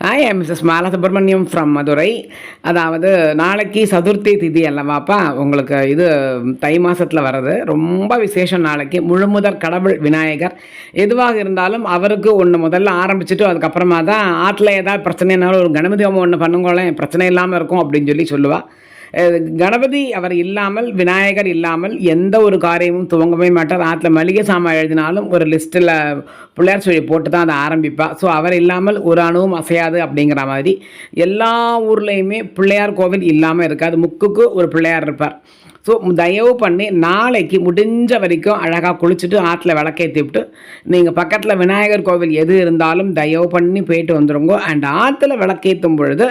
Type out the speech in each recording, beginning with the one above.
I I Mrs Mala Subramaniam from Madurai அதாவது நாளைக்கு சதுர்த்தி திதி அல்லவாப்பா? உங்களுக்கு இது தை மாதத்தில் வர்றது. ரொம்ப விசேஷம் நாளைக்கு. முழுமுதற் கடவுள் விநாயகர். எதுவாக இருந்தாலும் அவருக்கு ஒன்று முதல்ல ஆரம்பிச்சுட்டு அதுக்கப்புறமா தான் ஆற்றில் ஏதாவது பிரச்சனைனாலும் ஒரு கணபதி ஹோமம் ஒன்று பண்ணுங்களேன் பிரச்சனை இல்லாமல் இருக்கும் அப்படின்னு சொல்லி சொல்லுவாள் கணபதி அவர் இல்லாமல் விநாயகர் இல்லாமல் எந்த ஒரு காரியமும் துவங்கவே மாட்டார். ஆற்றுல மளிகை சாமான் எழுதினாலும் ஒரு லிஸ்ட்டில் பிள்ளையார் சொல்லி போட்டு தான் அதை ஆரம்பிப்பாள் ஸோ அவர் இல்லாமல் ஒரு அணுவும் அசையாது அப்படிங்கிற மாதிரி எல்லா ஊர்லேயுமே பிள்ளையார் கோவில் இல்லாமல் இருக்காது. முக்குக்கு ஒரு பிள்ளையார் இருப்பார். ஸோ தயவு பண்ணி நாளைக்கு முடிஞ்ச வரைக்கும் அழகாக குளிச்சுட்டு ஆற்றுல விளக்கேற்றி விட்டு நீங்கள் பக்கத்தில் விநாயகர் கோவில் எது இருந்தாலும் தயவு பண்ணி போயிட்டு வந்துடுங்க அண்ட் ஆற்றுல விளக்கேற்றும் பொழுது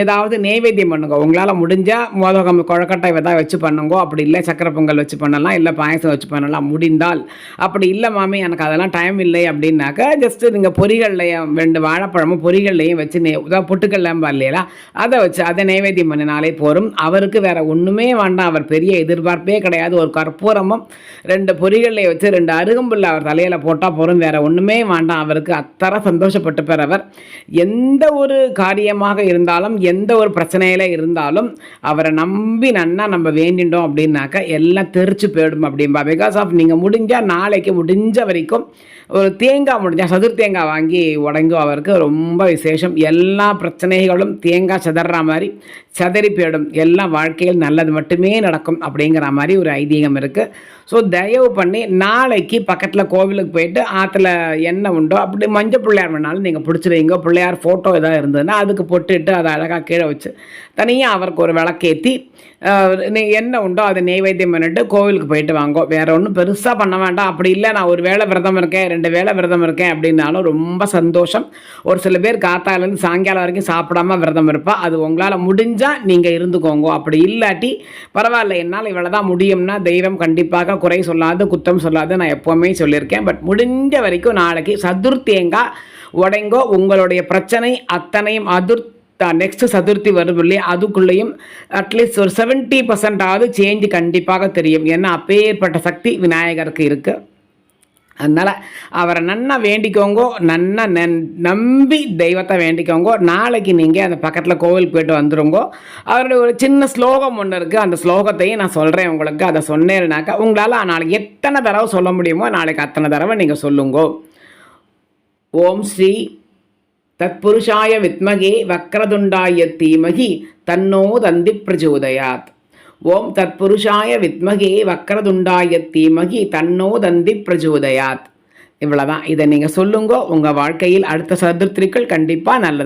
ஏதாவது நெய்வேத்தியம் பண்ணுங்க. உங்களால் முடிஞ்சால் மோதகம் குழக்கட்டை எதாவது வச்சு பண்ணுங்க. அப்படி இல்லை சக்கரை பொங்கல் வச்சு பண்ணலாம். இல்லை பாயசம் வச்சு பண்ணலாம். முடிந்தால். அப்படி இல்லை மாமி எனக்கு அதெல்லாம் டைம் இல்லை அப்படின்னாக்கா ஜஸ்ட்டு நீங்கள் பொறிகள்லையும் ரெண்டு வாழைப்பழமும் பொரிகள்லையும் வச்சு நெய் பொட்டுக்கல்லேம்பா இல்லையா அதை வச்சு அதை நெய்வேத்தியம் பண்ணினாலே போகும் அவருக்கு வேறு ஒன்றுமே வேண்டாம். அவர் பெரிய எதிர்பார்ப்பே கிடையாது. ஒரு கற்பூரமும் ரெண்டு பொரிகள்லையை வச்சு ரெண்டு அருகம்புல்ல அவர் தலையில் போட்டால் போகிறோம் வேறு ஒன்றுமே வேண்டாம். அவருக்கு அத்தர சந்தோஷப்பட்டு அவர். எந்த ஒரு காரியம் காரியமாக இருந்தாலும் எந்த ஒரு பிரச்சனையில் இருந்தாலும் அவரை நம்பி நன்னா நம்ம வேண்டிட்டோம் அப்படின்னாக்கா எல்லாம் தெரிச்சு போயிடும் அப்படின்பா பிகாஸ் ஆஃப் நீங்கள் முடிஞ்சால் நாளைக்கு முடிஞ்ச வரைக்கும் ஒரு தேங்காய் முடிஞ்சால் சதுர் தேங்காய் வாங்கி உடங்கும் அவருக்கு ரொம்ப விசேஷம். எல்லா பிரச்சனைகளும் தேங்காய் சிதறா மாதிரி சிதறி போயிடும். எல்லாம் வாழ்க்கையில் நல்லது மட்டுமே நடக்கும் அப்படிங்கிற மாதிரி ஒரு ஐதீகம் இருக்குது ஸோ தயவு பண்ணி நாளைக்கு பக்கத்தில் கோவிலுக்கு போயிட்டு ஆற்றுல எண்ணெய் உண்டோ அப்படி மஞ்சள் பிள்ளையார் வேணாலும் நீங்கள் பிடிச்சி வைங்க. பிள்ளையார் ஃபோட்டோ எதாவது இருந்ததுன்னா காதுக்கு பொட்டுட்டு அதை அழகாக கீழே வச்சு தனியாக அவருக்கு ஒரு விளக்கேற்றி என்ன உண்டோ அதை நெய்வேத்தியம் பண்ணிட்டு கோவிலுக்கு போயிட்டு வாங்கோ. வேறு ஒன்றும் பெருசாக பண்ண வேண்டாம். அப்படி இல்லை நான் ஒரு வேளை விரதம் இருக்கேன் ரெண்டு வேளை விரதம் இருக்கேன் அப்படின்னாலும் ரொம்ப சந்தோஷம். ஒரு சில பேர் காத்தாலேருந்து சாயங்காலம் வரைக்கும் சாப்பிடாம விரதம் இருப்பா. அது உங்களால் முடிஞ்சால் நீங்கள் இருந்துக்கோங்க. அப்படி இல்லாட்டி பரவாயில்ல என்னால் இவ்வளோ தான் முடியும்னா தெய்வம் கண்டிப்பாக குறை சொல்லாது குத்தம் சொல்லாது நான் எப்போவுமே சொல்லியிருக்கேன். பட் முடிஞ்ச வரைக்கும் நாளைக்கு சதுர்த்தேங்காய் உடைங்கோ உங்களுடைய பிரச்சனை அத்தனையும் அதிர் நெக்ஸ்ட் சதுர்த்தி வரும் இல்லையா? அதுக்குள்ளேயும் அட்லீஸ்ட் ஒரு செவன்ட்டி பர்சன்டாவது சேஞ்ச் கண்டிப்பாக தெரியும். ஏன்னா அப்பேற்பட்ட சக்தி விநாயகருக்கு இருக்குது அதனால் அவரை நன்னா வேண்டிக்கோங்கோ நன்னா நம்பி தெய்வத்தை வேண்டிக்கோங்கோ நாளைக்கு நீங்கள் அந்த பக்கத்தில் கோவில் போயிட்டு வந்துருங்கோ. அவருடைய ஒரு சின்ன ஸ்லோகம் ஒன்று இருக்குது அந்த ஸ்லோகத்தையும் நான் சொல்கிறேன் உங்களுக்கு. அதை சொன்னேன்னாக்கா உங்களால் நாளைக்கு எத்தனை தடவை சொல்ல முடியுமோ நாளைக்கு அத்தனை தடவை நீங்கள் சொல்லுங்கோ. ஓம் ஸ்ரீ தத்புருஷாய வித்மகே வக்ரதுண்டாய தீமகி தன்னோ தந்தி பிரச்சோதயாத் ஓம் தத்புருஷாய வித்மகே வக்ரதுண்டாய தீமகி தன்னோ தந்தி பிரச்சோதயாத் இவ்வளோதான் இதை நீங்கள் சொல்லுங்க உங்கள் வாழ்க்கையில் அடுத்த சதுர்த்திகள் கண்டிப்பாக நல்லது.